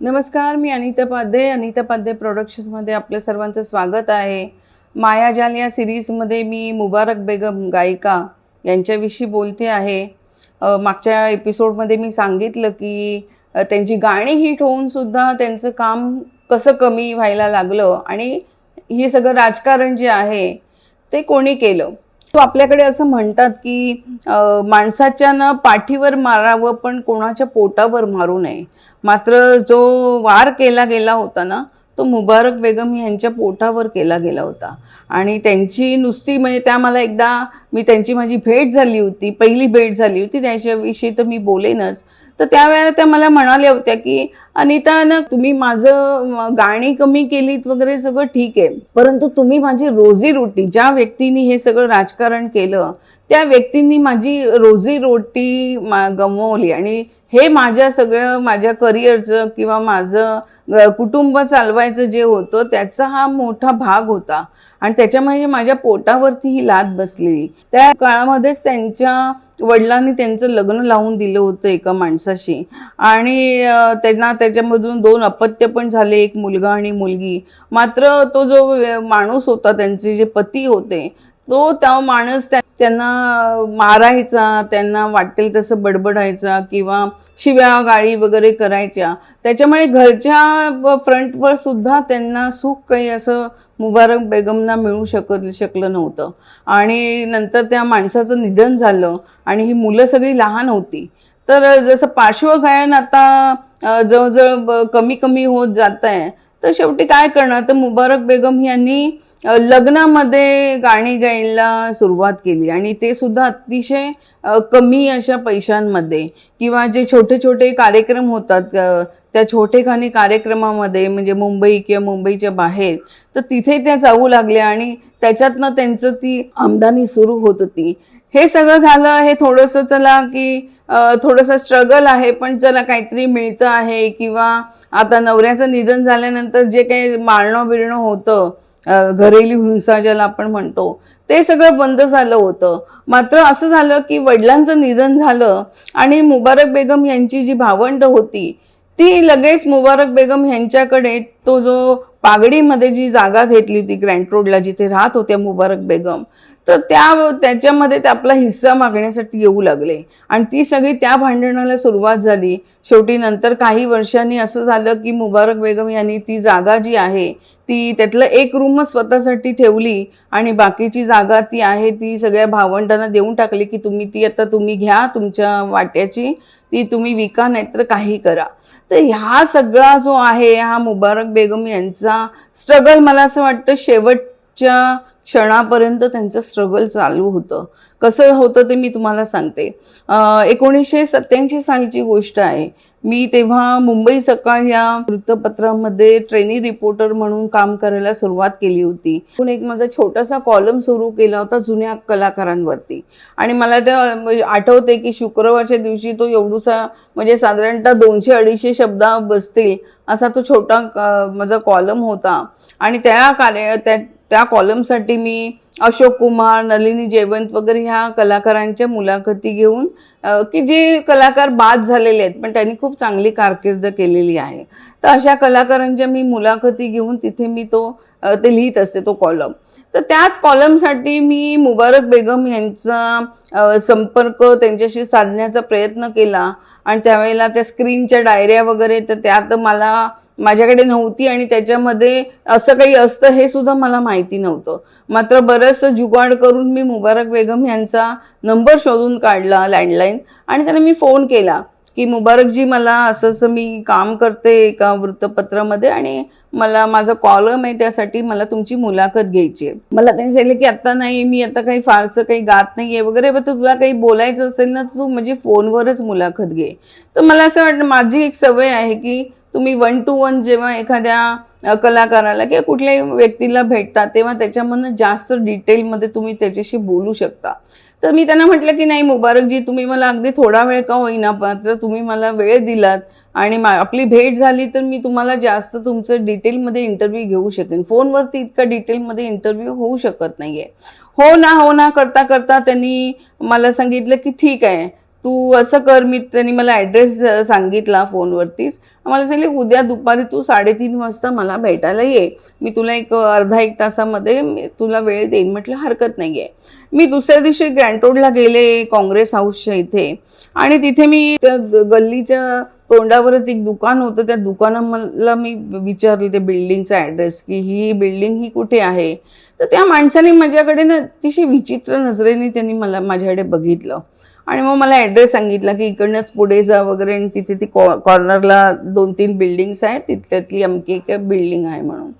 नमस्कार मी अनिता पाध्ये अनिता पाध्ये प्रोडक्शनमध्ये आपल्या सर्वांचं स्वागत आहे. मायाजाल या सिरीजमध्ये मी मुबारक बेगम गायिका यांच्याविषयी बोलते आहे. मागच्या एपिसोडमध्ये मी सांगितलं की त्यांची गाणी हिट होऊन सुद्धा त्यांचं काम कसं कमी व्हायला लागलं आणि हे सगळं राजकारण जे आहे ते कोणी केलं? तो आपल्याकडे असं म्हणतात की माणसाच्या ना पाठीवर मारावं पण कोणाच्या पोटावर मारू नये. मात्र जो वार केला गेला होता ना तो मुबारक बेगम यांच्या पोटावर केला गेला होता. आणि त्यांची नुसती म्हणजे त्या मला एकदा मी त्यांची माझी भेट झाली होती पहिली भेट झाली होती त्याच्याविषयी तर मी बोलेनच. तर त्यावेळेला त्या मला म्हणाल्या होत्या की अनिता ना तुम्ही माझं गाणी कमी केलीत वगैरे सगळं ठीक आहे. परंतु तुम्ही माझी रोजी रोटी ज्या व्यक्तीने हे सगळं राजकारण केलं त्या व्यक्तींनी माझी रोजीरोटी मा गमवली. आणि हे माझ्या सगळं माझ्या करिअरचं किंवा माझं कुटुंब चालवायचं जे होतं त्याचा हा मोठा भाग होता. आणि त्याच्यामुळे माझ्या पोटावरती ही लाद बसलेली. त्या काळामध्येच त्यांच्या वडिलांनी त्यांचं लग्न लावून दिलं होतं एका माणसाशी. आणि त्यांना त्याच्यामधून दोन अपत्य पण झाले एक मुलगा आणि मुलगी. मात्र तो जो माणूस होता त्यांचे जे पती होते तो त्या माणूस त्यांना मारायचा त्यांना वाटेल तसं बडबडायचा किंवा शिव्या गाळी वगैरे करायच्या. त्याच्यामुळे घरच्या फ्रंटवर सुद्धा त्यांना सुख काही असं मुबारक बेगमना मिळू शकत शकलं नव्हतं. आणि नंतर त्या माणसाचं निधन झालं आणि ही मुलं सगळी लहान होती. तर जसं पार्श्वगायन आता जवळजवळ कमी कमी होत जात आहे तर शेवटी काय करणार? तर मुबारक बेगम यांनी लग्नामध्ये गाणी गायला सुरुवात केली आणि ते सुद्धा अतिशय कमी अशा पैशांमध्ये किंवा जे छोटे छोटे कार्यक्रम होतात त्या छोटेखानी कार्यक्रमामध्ये म्हणजे मुंबई किंवा मुंबईच्या बाहेर तर तिथे त्या जाऊ लागल्या आणि त्याच्यातनं त्यांचं ती आमदानी सुरू होत होती. हे सगळं झालं हे थोडंसं चला की थोडंसं स्ट्रगल आहे पण चला काहीतरी मिळतं आहे किंवा आता नवऱ्याचं निधन झाल्यानंतर जे काही मारणं बिरणं होतं घरेलू हिंसा ज्याला आपण म्हणतो ते सगळं बंद झालं होतं. मात्र असं झालं की वडिलांचं निधन झालं आणि मुबारक बेगम यांची जी भावंड होती ती लगेच मुबारक बेगम यांच्याकडे तो जो पागडीमध्ये जी जागा घेतली होती ग्रँड रोडला जिथे राहत होत्या मुबारक बेगम तर त्या त्याच्यामध्ये ते आपला हिस्सा मागण्यासाठी येऊ लागले. आणि ती सगळी त्या भांडणाला सुरुवात झाली. शेवटी नंतर काही वर्षांनी असं झालं की मुबारक बेगम यांनी ती जागा जी आहे ती त्यातलं एक रूम स्वतःसाठी ठेवली आणि बाकीची जागा ती आहे ती सगळ्या भावंडांना देऊन टाकली की तुम्ही ती आता तुम्ही घ्या तुमच्या वाट्याची ती तुम्ही विका नाहीतर काही करा. तर ह्या सगळा जो आहे हा मुबारक बेगम यांचा स्ट्रगल मला असं वाटतं शेवटच्या क्षणापर्यंत त्यांचं स्ट्रगल चालू होतं. कसं होतं ते मी तुम्हाला सांगते. एकोणीसशे सत्याऐंशी सालची गोष्ट आहे. मी तेव्हा मुंबई सकाळ या वृत्तपत्रामध्ये ट्रेनी रिपोर्टर म्हणून काम करायला सुरुवात केली होती. पण एक माझा छोटासा कॉलम सुरू केला होता जुन्या कलाकारांवरती. आणि मला त्या म्हणजे आठवते की शुक्रवारच्या दिवशी तो एवढूसा म्हणजे साधारणतः दोनशे अडीचशे शब्द बसतील असा तो छोटा माझा कॉलम होता. आणि त्या कार्य त्या त्या कॉलमसाठी मी अशोक कुमार नलिनी जयवंत वगैरे ह्या कलाकारांच्या मुलाखती घेऊन की जे कलाकार बाद झालेले आहेत पण त्यांनी खूप चांगली कारकीर्द केलेली आहे. तर अशा कलाकारांच्या मी मुलाखती घेऊन तिथे मी तो ते लिहित असते तो कॉलम तर त्याच कॉलमसाठी मी मुबारक बेगम यांचा संपर्क त्यांच्याशी साधण्याचा प्रयत्न केला. आणि त्यावेळेला त्या स्क्रीनच्या डायऱ्या वगैरे तर त्यात मला माझ्याकडे नव्हती आणि त्याच्यामध्ये असं काही असतं हे सुद्धा मला माहिती नव्हतं. मात्र बरंचसं जुगाड करून मी मुबारक बेगम यांचा नंबर शोधून काढला लँडलाईन आणि त्याने मी फोन केला की मुबारकजी मला असं असं मी काम करते एका वृत्तपत्रामध्ये आणि मला माझा कॉलम आहे त्यासाठी मला तुमची मुलाखत घ्यायची आहे. मला त्यांनी सांगितलं की आता नाही मी आता काही फारसं काही गात नाही आहे वगैरे पण तुला काही बोलायचं असेल ना तर तू म्हणजे फोनवरच मुलाखत घे. तर मला असं वाटतं माझी एक सवय आहे की तुम्ही वन टू वन जेव्हा एखाद्या कलाकाराला किंवा कुठल्याही व्यक्तीला भेटता तेव्हा त्याच्यामधनं जास्त डिटेलमध्ये तुम्ही त्याच्याशी बोलू शकता. तर मी त्यांना म्हटलं की नाही मुबारकजी तुम्ही मला अगदी थोडा वेळ का होईना मात्र तुम्ही मला वेळ दिलात आणि मा आपली भेट झाली तर मी तुम्हाला जास्त तुमचं डिटेलमध्ये इंटरव्ह्यू घेऊ शकेन. फोनवरती इतका डिटेलमध्ये इंटरव्ह्यू होऊ शकत नाही आहे हो ना हो ना करता करता त्यांनी मला सांगितलं की ठीक आहे तू असं कर मी त्यांनी मला ॲड्रेस सांगितला फोनवरतीच. मला सांगितले उद्या दुपारी तू साडेतीन वाजता मला भेटायला ये. मी तुला एक अर्धा एक तासामध्ये तुला वेळ देईन. म्हटलं हरकत नाही आहे मी दुसऱ्या दिवशी ग्रँटोडला गेले काँग्रेस हाऊसच्या इथे. आणि तिथे मी त्या गल्लीच्या तोंडावरच एक दुकान होतं. त्या दुकानाला मी विचारले ते बिल्डिंगचा ॲड्रेस की ही बिल्डिंग ही कुठे आहे? तर त्या माणसाने माझ्याकडे ना अतिशय विचित्र नजरेने त्यांनी मला माझ्याकडे बघितलं. आणि मग मला ॲड्रेस सांगितला की इकडनंच पुढे जा वगैरे. आणि तिथे ती कॉ कॉर्नरला दोन तीन बिल्डिंग्स आहेत. तिथल्यातली अमकी एक बिल्डिंग आहे म्हणून.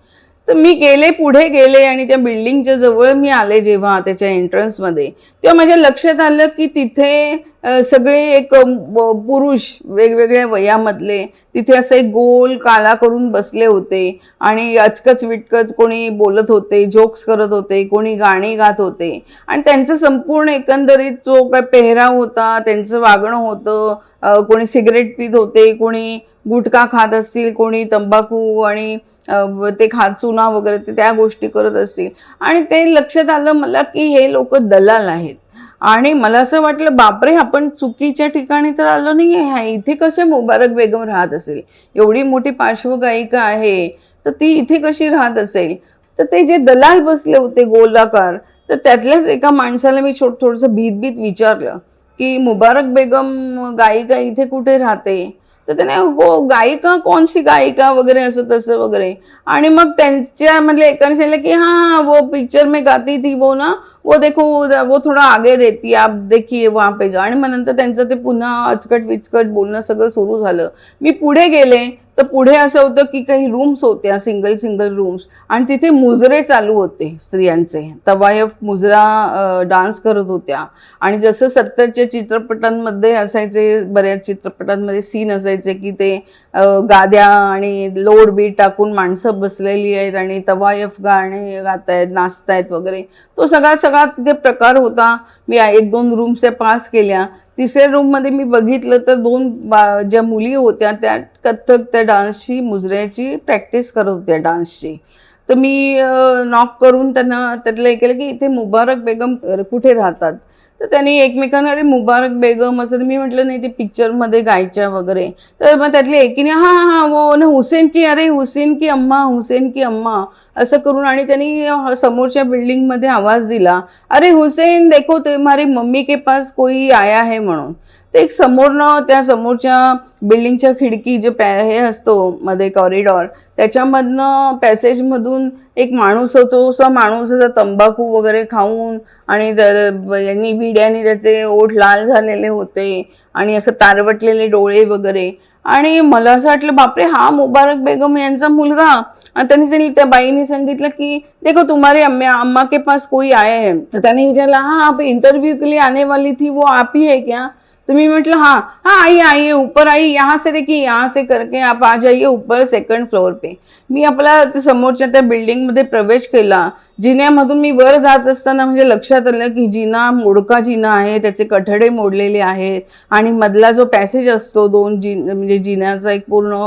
तर मी गेले पुढे गेले आणि त्या बिल्डिंगच्या जवळ मी आले जेव्हा त्याच्या एंट्रन्समध्ये तेव्हा माझ्या लक्षात आलं की तिथे सगळे एक पुरुष वेगवेगळ्या वयामधले तिथे असं एक गोल काला करून बसले होते. आणि अचकच विटकच कोणी बोलत होते जोक्स करत होते कोणी गाणी गात होते. आणि त्यांचं संपूर्ण एकंदरीत जो काय पेहराव होता त्यांचं वागणं होतं कोणी सिगरेट पित होते कोणी गुटखा खात असतील कोणी तंबाखू आणि ते खात चुना वगैरे ते त्या गोष्टी करत असतील. आणि ते लक्षात आलं मला की हे लोक दलाल आहेत. आणि मला असं वाटलं बापरे आपण चुकीच्या ठिकाणी तर आलो नाही आहे इथे कसे मुबारक बेगम राहत असेल? एवढी मोठी पार्श्वगायिका आहे तर ती इथे कशी राहत असेल? तर ते जे दलाल बसले होते गोलाकार तर त्यातल्याच एका माणसाला मी छोट थोडंसं भीत भीत विचारलं की मुबारक बेगम गायिका इथे कुठे राहते? तर त्याने हो गायिका कोणसी गायिका वगैरे असं तसं वगैरे. आणि मग त्यांच्या म्हणजे एकाने सांगितलं की हा वो पिक्चर में गाती थी वो ना वो देखो वो थोड़ा आगे रहती है आप देखिए वहाँ पे जा. आणि मग नंतर त्यांचं ते पुन्हा अचकट विचकट बोलणं सगळं सुरू झालं. मी पुढे गेले तर पुढे असं होतं की काही रूम्स होत्या सिंगल सिंगल रूम्स आणि तिथे मुजरे चालू होते स्त्रियांचे. तवायफ मुजरा डान्स करत होत्या. आणि जसं सत्तरच्या चित्रपटांमध्ये असायचे बऱ्याच चित्रपटांमध्ये सीन असायचे की ते गाद्या आणि लोड बीट टाकून माणसं बसलेली आहेत आणि तवायफ गाणे गातायत नाचतायत वगैरे. तो सगळा सगळा तिथे प्रकार होता. मी एक दोन रूम्स पास केल्या. तिसऱ्या रूममध्ये मी बघितलं तर दोन बा ज्या मुली होत्या त्या कथ्थक त्या डान्सची मुजऱ्याची प्रॅक्टिस करत होत्या डान्सची. तर मी नॉक करून त्यांना त्यातलं हे केलं की इथे मुबारक बेगम कुठे राहतात? तर त्यांनी एकमेकांना अरे मुबारक बेगम असं मी म्हटलं नाही ते पिक्चरमध्ये गायच्या वगैरे. तर मग त्यातली एकीने हा हा हा वो ना हुसेन की अरे हुसेन की अम्मा हुसेन की अम्मा असं करून आणि त्यांनी समोरच्या बिल्डिंगमध्ये आवाज दिला अरे हुसेन देखो तुम्हारी मम्मी के पास कोई आया है म्हणून. ते एक समोरनं त्या समोरच्या बिल्डिंगच्या खिडकी जे पॅ हे असतो मध्ये कॉरिडॉर त्याच्यामधनं पॅसेजमधून एक माणूस होतो असा माणूस असा तंबाखू वगैरे खाऊन आणि यांनी भिड्याने त्याचे ओठ लाल झालेले होते आणि असं तारवटलेले डोळे वगैरे. आणि मला असं वाटलं बापरे हा मुबारक बेगम यांचा मुलगा. आणि त्यांनी सांगितलं त्या बाईने सांगितलं की देखो तुम्हारे अम्मा अम्मा के पास कोई आया है. त्याने विचारला हा आप इंटरव्यू के लिए आने वाली थी वो आप ही है क्या? तो मैं म्हटलं हाँ हाँ आइए आइए ऊपर आइए यहाँ से देखिए यहाँ से करके आप आ जाइए ऊपर सेकंड फ्लोअर पे. मी आपला समोरच्या त्या बिल्डिंगमध्ये प्रवेश केला जिन्यामधून मी वर जात असताना म्हणजे लक्षात आलं की जिना मोडका जिना आहे त्याचे कठडे मोडलेले आहेत आणि मधला जो पॅसेज असतो दोन जिन म्हणजे जिन्याचा एक पूर्ण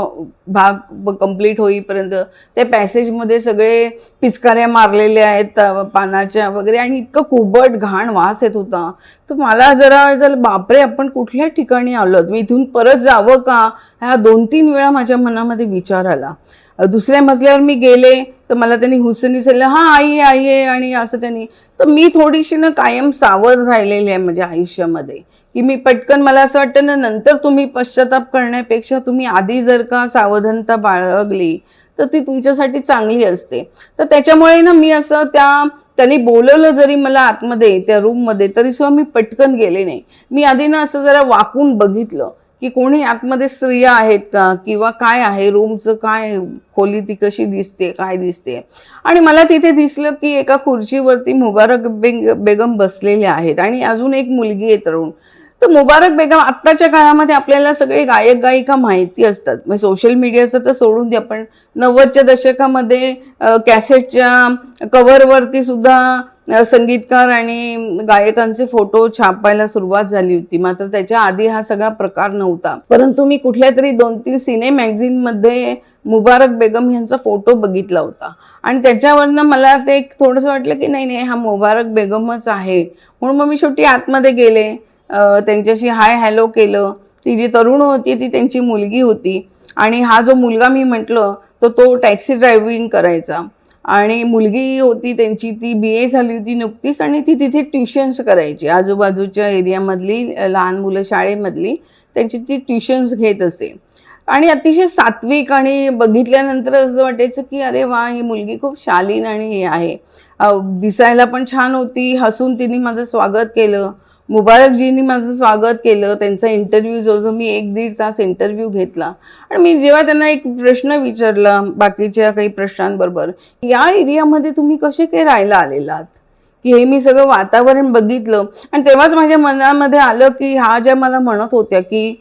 भाग कंप्लीट होईपर्यंत त्या पॅसेजमध्ये सगळे पिचकाऱ्या मारलेल्या आहेत पानाच्या वगैरे आणि इतकं कुबट घाण वास येत होता. तर मला जरा बापरे आपण कुठल्या ठिकाणी आलो मी इथून परत जावं का? ह्या दोन तीन वेळा माझ्या मनामध्ये विचार आला. दुसऱ्या मजल्यावर मी गेले तर मला त्यांनी हुसेनी सांगितलं हा आई आईये आणि असं त्यांनी. तर मी थोडीशी ना कायम सावध राहिलेली आहे माझ्या आयुष्यामध्ये. की मी पटकन मला असं वाटतं ना नंतर तुम्ही पश्चाताप करण्यापेक्षा तुम्ही आधी जर का सावधानता बाळगली तर ती तुमच्यासाठी चांगली असते. तर त्याच्यामुळे ना मी असं त्या त्यांनी बोलवलं जरी मला आतमध्ये त्या रूममध्ये तरी सुद्धा मी पटकन गेले नाही. मी आधी ना असं जरा वाकून बघितलं की कोणी आतमध्ये स्त्रिया आहेत का? किंवा काय आहे? रूमचं काय खोली ती कशी दिसते? काय दिसते? आणि मला तिथे दिसलं की एका खुर्चीवरती मुबारक बेग बेगम बसलेल्या आहेत. आणि अजून एक मुलगी आहे तरुण. तर मुबारक बेगम आत्ताच्या काळामध्ये आपल्याला सगळे गायक गायिका माहिती असतात. म्हणजे सोशल मीडियाचं तर सोडून द्या पण नव्वदच्या दशकामध्ये कॅसेटच्या कव्हरवरती सुद्धा संगीतकार आणि गायकांचे फोटो छापायला सुरुवात झाली होती. मात्र त्याच्या आधी हा सगळा प्रकार नव्हता. परंतु मी कुठल्या तरी दोन तीन सिने मॅगझिनमध्ये मुबारक बेगम यांचा फोटो बघितला होता. आणि त्याच्यावरनं मला ते एक थोडंसं वाटलं की नाही नाही हा मुबारक बेगमच आहे. म्हणून मग मी शेवटी आतमध्ये गेले. त्यांच्याशी हाय हॅलो केलं. ती जी तरुण होती ती त्यांची मुलगी होती. आणि हा जो मुलगा मी म्हटलं तर तो टॅक्सी ड्रायव्हिंग करायचा. आणि मुलगी होती त्यांची ती बी ए झाली होती नुकतीच आणि ती तिथे ट्युशन्स करायची. आजूबाजूच्या एरियामधली लहान मुलं शाळेमधली त्यांची ती ट्युशन्स घेत असे. आणि अतिशय सात्विक आणि बघितल्यानंतर असं वाटायचं की अरे वा ही मुलगी खूप शालीन आणि हे आहे. दिसायला पण छान होती. हसून तिने माझं स्वागत केलं. मुबारकजींनी माझं स्वागत केलं त्यांचा इंटरव्ह्यू जो जो मी एक दीड तास इंटरव्ह्यू घेतला. आणि मी जेव्हा त्यांना एक प्रश्न विचारला बाकीच्या काही प्रश्नांबरोबर या एरियामध्ये तुम्ही कसे काही राहायला आलेलात की हे मी सगळं वातावरण बघितलं. आणि तेव्हाच माझ्या मनामध्ये आलं की हा ज्या मला म्हणत होत्या की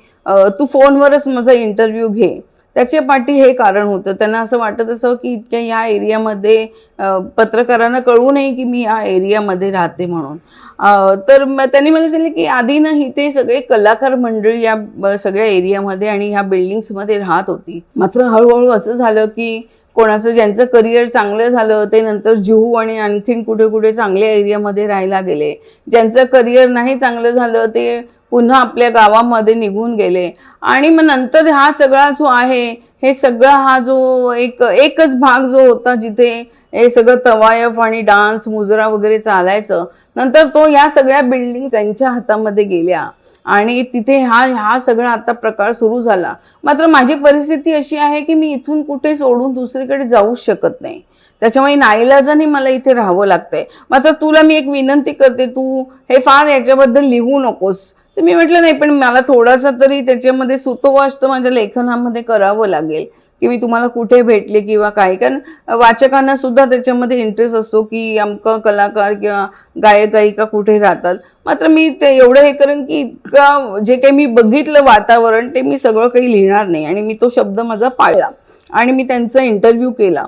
तू फोनवरच माझा इंटरव्ह्यू घे. त्याच्या पाठी हे कारण होतं. त्यांना असं वाटत असं की इतक्या या एरियामध्ये पत्रकारांना कळू नये की मी या एरियामध्ये राहते म्हणून. तर त्यांनी मला सांगितलं की आधी ना ते सगळे कलाकार मंडळी या सगळ्या एरियामध्ये आणि ह्या बिल्डिंग्समध्ये राहत होती. मात्र हळूहळू असं झालं की कोणाचं ज्यांचं करिअर चांगलं झालं ते नंतर जुहू आणि आणखीन कुठे कुठे चांगल्या एरियामध्ये राहायला गेले. ज्यांचं करिअर नाही चांगलं झालं ते पुन्हा आपल्या गावामध्ये निघून गेले. आणि मग नंतर हा सगळा जो आहे हे सगळा हा जो एक एकच भाग जो होता जिथे हे सगळं तवायफ आणि डान्स मुजरा वगैरे चालायचं नंतर तो या सगळ्या बिल्डिंग त्यांच्या हातामध्ये गेल्या. आणि तिथे हा हा सगळा आता प्रकार सुरू झाला. मात्र माझी परिस्थिती अशी आहे की मी इथून कुठे सोडून दुसरीकडे जाऊच शकत नाही. त्याच्यामुळे नाईलाजाने मला इथे राहावं लागतंय. मात्र तुला मी एक विनंती करते तू हे फार याच्याबद्दल लिहू नकोस. तर मी म्हटलं नाही पण मला थोडासा तरी त्याच्यामध्ये सुतोवाच तर माझ्या लेखनामध्ये करावं लागेल की मी तुम्हाला कुठे भेटले किंवा काय. कारण वाचकांना सुद्धा त्याच्यामध्ये इंटरेस्ट असतो की अमकं कलाकार किंवा गायक गायिका कुठे राहतात. मात्र मी ते एवढं हे करेन की इतका जे काही मी बघितलं वातावरण ते मी सगळं काही लिहिणार नाही आणि मी तो शब्द माझा पाळला आणि मी त्यांचा इंटरव्ह्यू केला.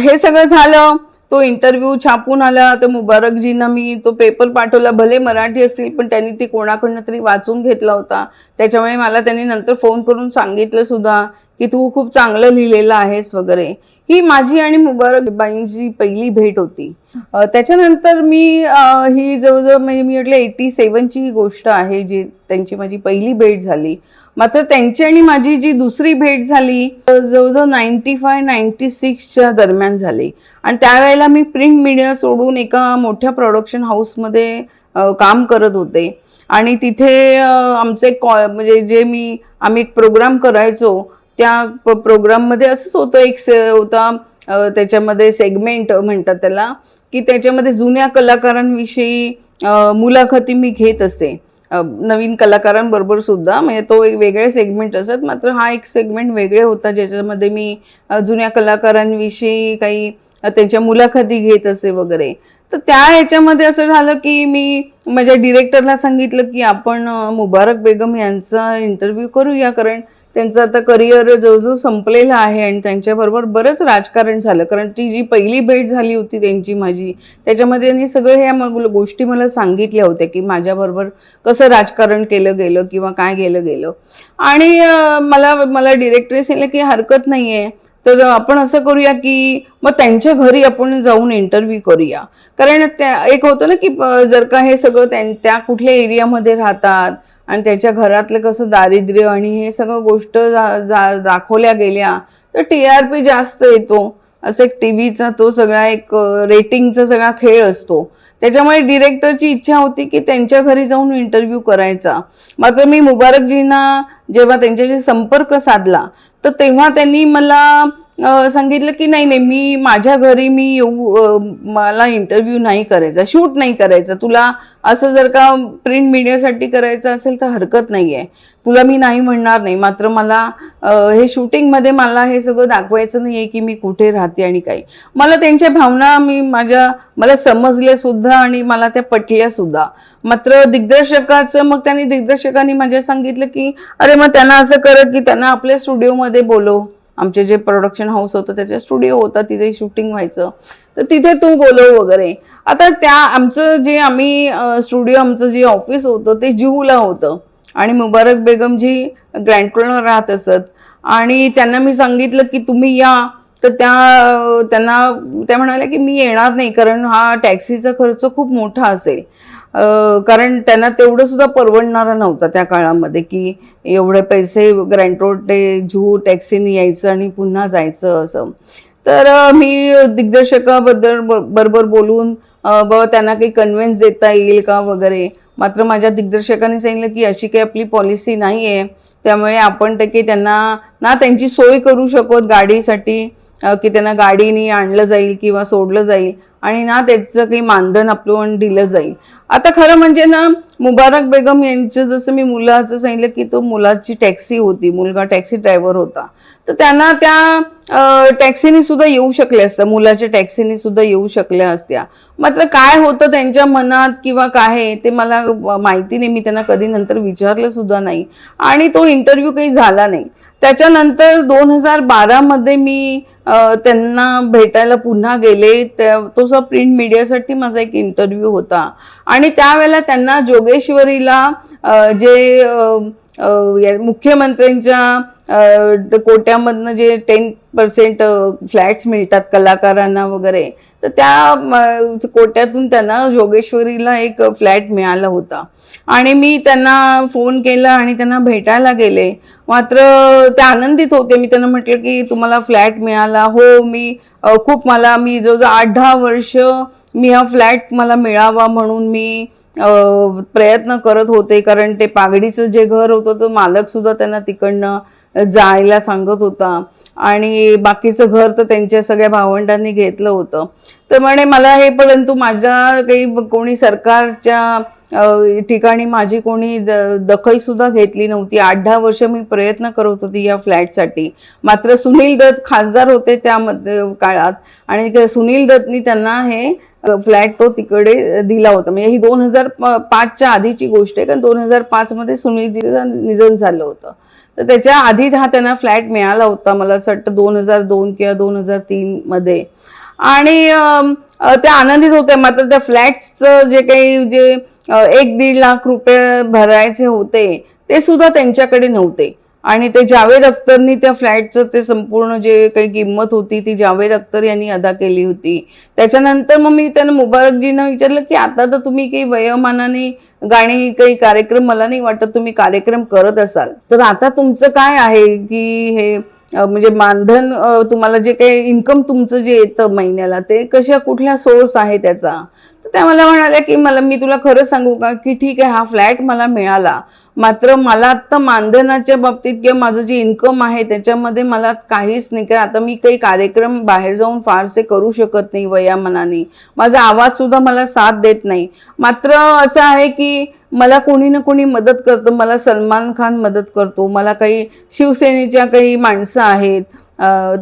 हे सगळं झालं. तो इंटरव्ह्यू छापून आला तर मुबारकजींना मी तो पेपर पाठवला. भले मराठी असतील पण त्यांनी ती कोणाकडनं तरी वाचून घेतला होता. त्याच्यामुळे मला त्यांनी नंतर फोन करून सांगितलं सुद्धा की तू खूप चांगलं लिहिलेलं आहेस वगैरे. ही माझी आणि मुबारकबाईंची पहिली भेट होती. त्याच्यानंतर मी ही जवळजवळ म्हणजे मी म्हटलं एटी सेवनची ही गोष्ट आहे जी त्यांची माझी पहिली भेट झाली. मात्र त्यांची आणि माझी जी दुसरी भेट झाली तर जवळजवळ नाईन्टी फाय नाईन्टी सिक्सच्या दरम्यान झाली. आणि त्यावेळेला मी प्रिंट मीडिया सोडून एका मोठ्या प्रोडक्शन हाऊसमध्ये काम करत होते. आणि तिथे आमचे कॉ म्हणजे जे मी आम्ही एक प्रोग्राम करायचो त्या प्रोग्राममध्ये असंच होतं एक से- होता त्याच्यामध्ये सेगमेंट म्हणतात त्याला की त्याच्यामध्ये जुन्या कलाकारांविषयी मुलाखती मी घेत असे. नवीन कलाकारांबरोबर सुद्धा म्हणजे तो एक वेगळे सेगमेंट असत. मात्र हा एक सेगमेंट वेगळे होता ज्याच्यामध्ये मी जुन्या कलाकारांविषयी काही त्यांच्या मुलाखती घेत असे वगैरे. तर त्या ह्याच्यामध्ये असं झालं की मी माझ्या डिरेक्टरला सांगितलं की आपण मुबारक बेगम यांचा इंटरव्ह्यू करूया. कारण त्यांचं आता करिअर जवळजवळ संपलेलं आहे आणि त्यांच्याबरोबर बरंच राजकारण झालं. कारण ती जी पहिली भेट झाली होती त्यांची माझी त्याच्यामध्ये त्यांनी सगळं ह्या मग गोष्टी मला सांगितल्या होत्या की माझ्याबरोबर कसं राजकारण केलं गेलं किंवा काय केलं गेलं. आणि मला मला डिरेक्टरी सांगितलं की हरकत नाही आहे तर आपण असं करूया की मग त्यांच्या घरी आपण जाऊन इंटरव्ह्यू करूया. कारण त्या एक होतं ना की जर का हे सगळं त्या कुठल्या एरियामध्ये राहतात आणि त्याच्या घरातलं कसं दारिद्र्य आणि हे सगळं गोष्ट जा- दाखवल्या गेल्या तर टी आर पी जास्त येतो. असं एक टी व्हीचा तो सगळा एक रेटिंगचा सगळा खेळ असतो. त्याच्यामुळे डिरेक्टरची इच्छा होती की त्यांच्या घरी जाऊन इंटरव्ह्यू करायचा. मात्र मी मुबारकजींना जेव्हा त्यांच्याशी संपर्क साधला तर तेव्हा त्यांनी मला सांगितलं की नाही नाही मी माझ्या घरी मी येऊ मला इंटरव्ह्यू नाही करायचा शूट नाही करायचं. तुला असं जर का प्रिंट मीडियासाठी करायचं असेल तर हरकत नाही आहे तुला मी नाही म्हणणार नाही मात्र मला हे शूटिंगमध्ये मला हे सगळं दाखवायचं नाही आहे की मी कुठे राहते आणि काही मला त्यांच्या भावना मी माझ्या मला समजल्या सुद्धा आणि मला त्या पटल्या सुद्धा. मात्र दिग्दर्शकाचं मग त्यांनी दिग्दर्शकांनी माझ्या सांगितलं की अरे मग त्यांना असं करत की त्यांना आपल्या स्टुडिओमध्ये बोलव. आमचे जे प्रोडक्शन हाऊस होतं त्याच्या स्टुडिओ होता तिथे शूटिंग व्हायचं. तर तिथे तू बोलव वगैरे. आता त्या आमचं जे आम्ही स्टुडिओ आमचं जे ऑफिस होतं ते जुहूला होतं. आणि मुबारक बेगम जी ग्रँड राहत असत. आणि त्यांना मी सांगितलं की तुम्ही या. तर त्या त्यांना त्या म्हणाल्या की मी येणार नाही कारण हा टॅक्सीचा खर्च खूप मोठा असेल. कारण त्यांना तेवढं सुद्धा परवडणारा नव्हता त्या काळामध्ये की एवढे पैसे ग्रँट रोड ते झू टॅक्सीने यायचं आणि पुन्हा जायचं असं. तर मी दिग्दर्शकाबद्दल बरोबर बोलून बाबा त्यांना काही कन्व्हिन्स देता येईल का वगैरे. मात्र माझ्या दिग्दर्शकाने सांगितलं की अशी काही आपली पॉलिसी नाही आहे त्यामुळे आपण ते काही त्यांना ना त्यांची सोय करू शकत गाडीसाठी. की त्यांना गाडीने आणलं जाईल किंवा सोडलं जाईल. आणि ना त्याचं काही मानधन आपलं दिलं जाईल. आता खरं म्हणजे ना मुबारक बेगम यांचं जसं मी मुलाचं सांगितलं की तो मुलाची टॅक्सी होती मुलगा टॅक्सी ड्रायव्हर होता. तर त्यांना त्या टॅक्सीने सुद्धा येऊ शकले असतं मुलाच्या टॅक्सीने सुद्धा येऊ शकल्या असत्या. मात्र काय होतं त्यांच्या मनात किंवा काय ते मला माहिती नाही मी त्यांना कधी नंतर विचारलं सुद्धा नाही. आणि तो इंटरव्ह्यू काही झाला नाही. त्याच्यानंतर दोन हजार बारामध्ये मी त्यांना भेटायला पुन्हा गेले त्या तो प्रिंट मीडियासाठी माझा एक इंटरव्ह्यू होता. आणि त्यावेळेला त्यांना जोगेश्वरीला जे मुख्यमंत्र्यांच्या कोट्यामधनं जे टेन पर्सेंट फ्लॅट्स मिळतात कलाकारांना वगैरे तर त्या कोट्यातून त्यांना जोगेश्वरीला एक फ्लॅट मिळाला होता. आणि मी त्यांना फोन केला आणि त्यांना भेटायला गेले. मात्र ते आनंदित होते. मी त्यांना म्हटलं की तुम्हाला फ्लॅट मिळाला. हो मी खूप मला मी जवळजवळ आठ दहा वर्ष मी हा फ्लॅट मला मिळावा म्हणून मी प्रयत्न करत होते. कारण ते पागडीचं जे घर होतं तो मालक सुद्धा त्यांना तिकडनं जायला सांगत होता. आणि बाकीचं घर तर त्यांच्या सगळ्या भावंडांनी घेतलं होतं. तर म्हणे मला हे परंतु माझ्या काही कोणी सरकारच्या ठिकाणी माझी कोणी दखल सुद्धा घेतली नव्हती. आठ दहा वर्ष मी प्रयत्न करत होती या फ्लॅटसाठी. मात्र सुनील दत्त खासदार होते त्यामध्ये काळात. आणि सुनील दत्तनी त्यांना हे फ्लॅट तो तिकडे दिला होता. म्हणजे ही दोन हजार पाचच्या आधीची गोष्ट आहे. कारण दोन हजार पाच मध्ये सुनीलजीचं निधन झालं होतं. तर त्याच्या आधी हा त्यांना फ्लॅट मिळाला होता मला असं वाटतं दोन हजार दोन किंवा दोन हजार तीन मध्ये. आणि त्या आनंदित होत्या मात्र त्या फ्लॅट्सचं जे काही जे एक दीड लाख रुपये भरायचे होते ते सुद्धा त्यांच्याकडे नव्हते. आणि ते जावेद अख्तरनी त्या फ्लॅटचं ते संपूर्ण जे काही किंमत होती ती जावेद अख्तर यांनी अदा केली होती. त्याच्यानंतर मग मी त्यांना मुबारकजींना विचारलं की आता तर तुम्ही काही वयोमानाने गाणी काही कार्यक्रम मला नाही वाटत तुम्ही कार्यक्रम करत असाल. तर आता तुमचं काय आहे की हे म्हणजे मानधन तुम्हाला जे काही इन्कम तुमचं जे येतं महिन्याला ते कशा कुठल्या सोर्स आहे त्याचा? तर त्या मला म्हणाल्या की मला मी तुला खरं सांगू का की ठीक आहे हा फ्लॅट मला मिळाला. मात्र मला आता मानधनाच्या बाबतीत किंवा माझं जे इन्कम आहे त्याच्यामध्ये मला काहीच नाही. कारण आता मी काही कार्यक्रम बाहेर जाऊन फारसे करू शकत नाही वयामनाने. माझा आवाज सुद्धा मला साथ देत नाही. मात्र असं आहे की मला कोणी ना कोणी मदत करतं मला सलमान खान मदत करतो मला काही शिवसेनेच्या काही माणसं आहेत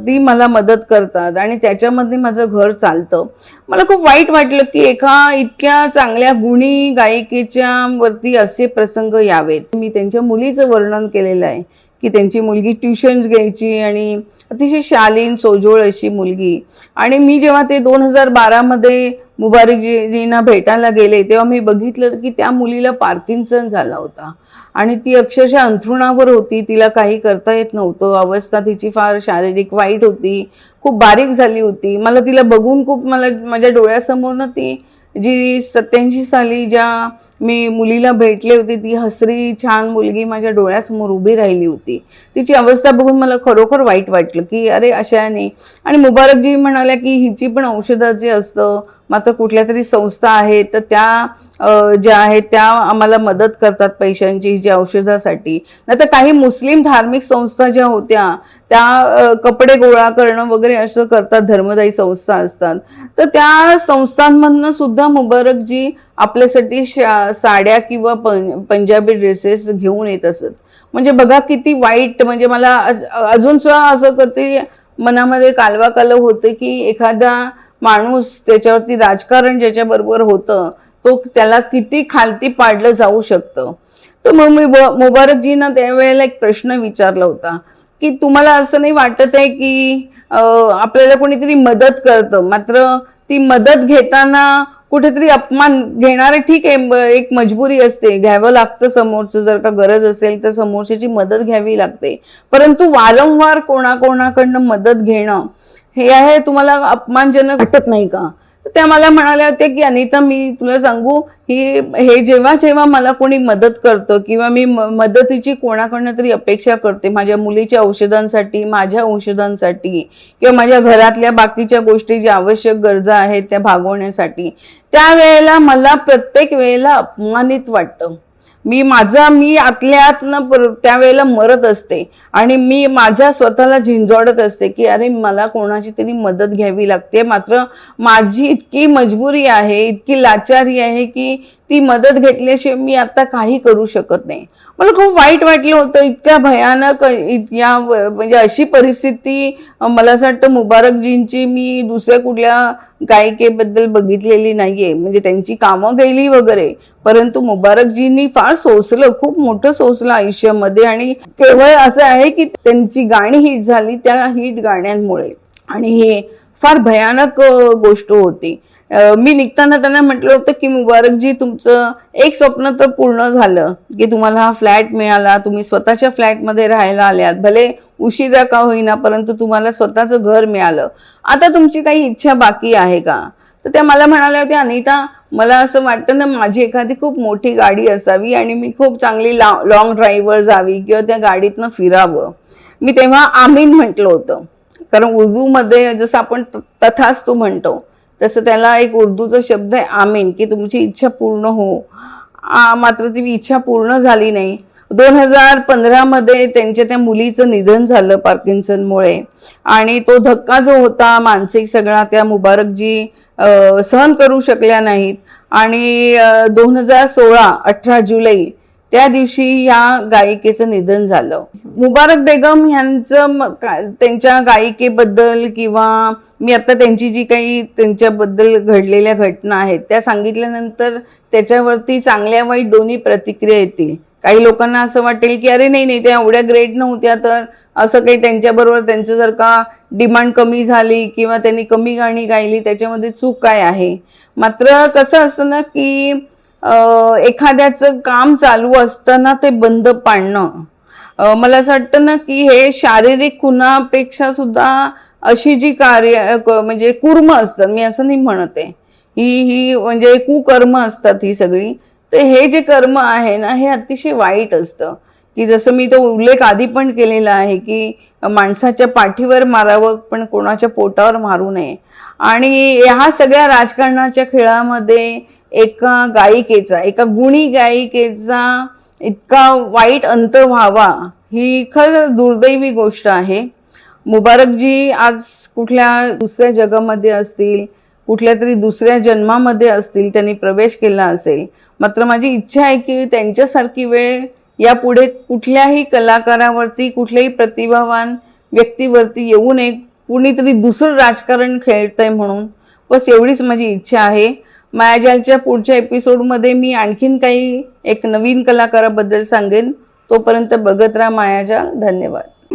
ती मला मदत करतात आणि त्याच्यामध्ये माझं घर चालतं. मला खूप वाईट वाटलं की एका इतक्या चांगल्या गुणी गायिकेच्या वरती असे प्रसंग यावेत. मी त्यांच्या मुलीचं वर्णन केलेलं आहे. की त्यांची मुलगी ट्युशन्स घ्यायची आणि अतिशय शालीन सोजोळ अशी मुलगी. आणि मी जेव्हा ते दोन हजार बारामध्ये मुबारकजींना भेटायला गेले तेव्हा मी बघितलं की त्या मुलीला पार्किन्सन झाला होता. आणि ती अक्षरशः अंथरुणावर होती तिला काही करता येत नव्हतं. अवस्था तिची फार शारीरिक वाईट होती खूप बारीक झाली होती. मला तिला बघून खूप मला माझ्या डोळ्यासमोरनं ती जी सत्याऐंशी साली ज्या मी मुलीला भेटले होते ती हसरी छान मुलगी माझ्या डोळ्यासमोर उभी राहिली होती. तिची अवस्था बघून मला खरोखर वाईट वाटलं की अरे अशाने. आणि मुबारकजी म्हणाल्या की हिची पण औषधं जे असतं मात्र कुठल्या तरी संस्था आहेत तर त्या ज्या आहेत त्या आम्हाला मदत करतात पैशांची जी औषधासाठी. नाही तर काही मुस्लिम धार्मिक संस्था ज्या होत्या त्या कपडे गोळा करणं वगैरे असं करतात धर्मदायी संस्था असतात. तर त्या संस्थांमधनं सुद्धा मुबारकजी आपल्यासाठी शा- साड्या किंवा पंजाबी ड्रेसेस घेऊन येत असत. म्हणजे बघा किती वाईट म्हणजे मला अजून सुद्धा असं कधी मनामध्ये कालवा कालव होते की एखादा माणूस त्याच्यावरती राजकारण ज्याच्याबरोबर होतं तो त्याला किती खालती पाडलं जाऊ शकतं. तर मग मी मुबारकजींना त्यावेळेला एक प्रश्न विचारला होता. की तुम्हाला असं नाही वाटत आहे की आपल्याला कोणीतरी मदत करतं? मात्र ती मदत घेताना कुठेतरी अपमान घेणारे ठीक आहे एक मजबुरी असते. घ्यावं लागतं समोरचं जर का गरज असेल तर समोरच्याची मदत घ्यावी लागते. परंतु वारंवार कोणाकोणाकडनं मदत घेणं हे आहे तुम्हाला अपमानजनक वाटत नाही का? त्या मला म्हणाल्या होत्या की अनिता मी तुला सांगू ही हे जेव्हा जेव्हा मला कोणी मदत करतं किंवा मी मदतीची कोणाकडनं तरी अपेक्षा करते माझ्या मुलीच्या औषधांसाठी माझ्या औषधांसाठी किंवा माझ्या घरातल्या बाकीच्या गोष्टी ज्या आवश्यक गरजा आहेत त्या भागवण्यासाठी त्यावेळेला मला प्रत्येक वेळेला अपमानित वाटतं. मी माझा मी आतल्यातनं त्यावेळेला मरत असते. आणि मी माझ्या स्वतःला झिंजोडत असते की अरे मला कोणाची तरी मदत घ्यावी लागते. मात्र माझी इतकी मजबुरी आहे इतकी लाचारी आहे की ती मदत घेतल्याशिवाय मी आता काही करू शकत नाही. मला खूप वाईट वाटलं होतं इतक्या भयानक या म्हणजे अशी परिस्थिती मला असं वाटतं मुबारकजींची मी दुसऱ्या कुठल्या गायिकेबद्दल बघितलेली नाहीये. म्हणजे त्यांची कामं गेली वगैरे परंतु मुबारकजींनी फार सोसलं खूप मोठं सोसलं आयुष्यामध्ये आणि केवळ असं आहे की त्यांची गाणी हिट झाली त्या हिट गाण्यांमुळे. आणि हे फार भयानक गोष्ट होती. मी निघताना त्यांना म्हटलं होतं की मुबारकजी तुमचं एक स्वप्न तर पूर्ण झालं की तुम्हाला हा फ्लॅट मिळाला तुम्ही स्वतःच्या फ्लॅटमध्ये राहायला आल्यात. भले उशिरा का होईना परंतु तुम्हाला स्वतःचं घर मिळालं. आता तुमची काही इच्छा बाकी आहे का? तर त्या मला म्हणाल्या होत्या अनिता मला असं वाटतं ना माझी एखादी खूप मोठी गाडी असावी आणि मी खूप चांगली लॉंग ड्राईव्हवर जावी किंवा त्या गाडीतनं फिरावं. मी तेव्हा आमीन म्हटलं होतं. कारण उर्दूमध्ये जसं आपण तथाच तथास्तू म्हणतो तसं त्याला एक उर्दूचा शब्द आहे आमीन की तुमची इच्छा पूर्ण हो. आ, मात्र ती इच्छा पूर्ण झाली नाही. दोन हजार पंधरामध्ये त्यांच्या त्या मुलीचं निधन झालं पार्किन्सनमुळे. आणि तो धक्का जो होता मानसिक सगळा त्या मुबारकजी सहन करू शकल्या नाहीत. आणि दोन हजार सोळा अठरा जुलै त्या दिवशी या गायिकेचं निधन झालं. मुबारक बेगम यांचं त्यांच्या गायिकेबद्दल किंवा मी आता त्यांची जी काही त्यांच्याबद्दल घडलेल्या घटना आहेत त्या सांगितल्यानंतर त्याच्यावरती चांगल्या वाईट दोन्ही प्रतिक्रिया येतील. काही लोकांना असं वाटेल की अरे नाही नाही त्या एवढ्या ग्रेट नव्हत्या तर असं काही त्यांच्याबरोबर त्यांचं जर का डिमांड कमी झाली किंवा त्यांनी कमी गाणी गायली त्याच्यामध्ये चूक काय आहे? मात्र कसं असतं ना की एखाद्याचं काम चालू असताना ते बंद पाडणं. मला असं वाटतं ना की हे शारीरिक खुनापेक्षा सुद्धा अशी जी कार्य म्हणजे कुर्म असतात मी असं नाही म्हणते ही ही म्हणजे कुकर्म असतात ही सगळी. तर हे जे कर्म आहे ना हे अतिशय वाईट असतं. की जसं मी तो उल्लेख आधी पण केलेला आहे की माणसाच्या पाठीवर मारावं पण कोणाच्या पोटावर मारू नये. आणि ह्या सगळ्या राजकारणाच्या खेळामध्ये एका गायिकेचा एका गुणी गायिकेचा इतका वाईट अंत व्हावा ही खर दुर्दैवी गोष्ट आहे. मुबारकजी आज कुठल्या दुसऱ्या जगामध्ये असतील कुठल्या तरी दुसऱ्या जन्मामध्ये असतील त्यांनी प्रवेश केला असेल मात्र माझी इच्छा आहे की त्यांच्यासारखी वेळ यापुढे कुठल्याही कलाकारावरती कुठल्याही प्रतिभावान व्यक्तीवरती येऊ नये. कुणीतरी दुसरं राजकारण खेळतंय म्हणून. बस एवढीच माझी इच्छा आहे. मायाजालच्या पुढच्या एपिसोडमध्ये मी आणखीन काही एक नवीन कलाकाराबद्दल सांगेन. तोपर्यंत बघत राहा मायाजाल धन्यवाद.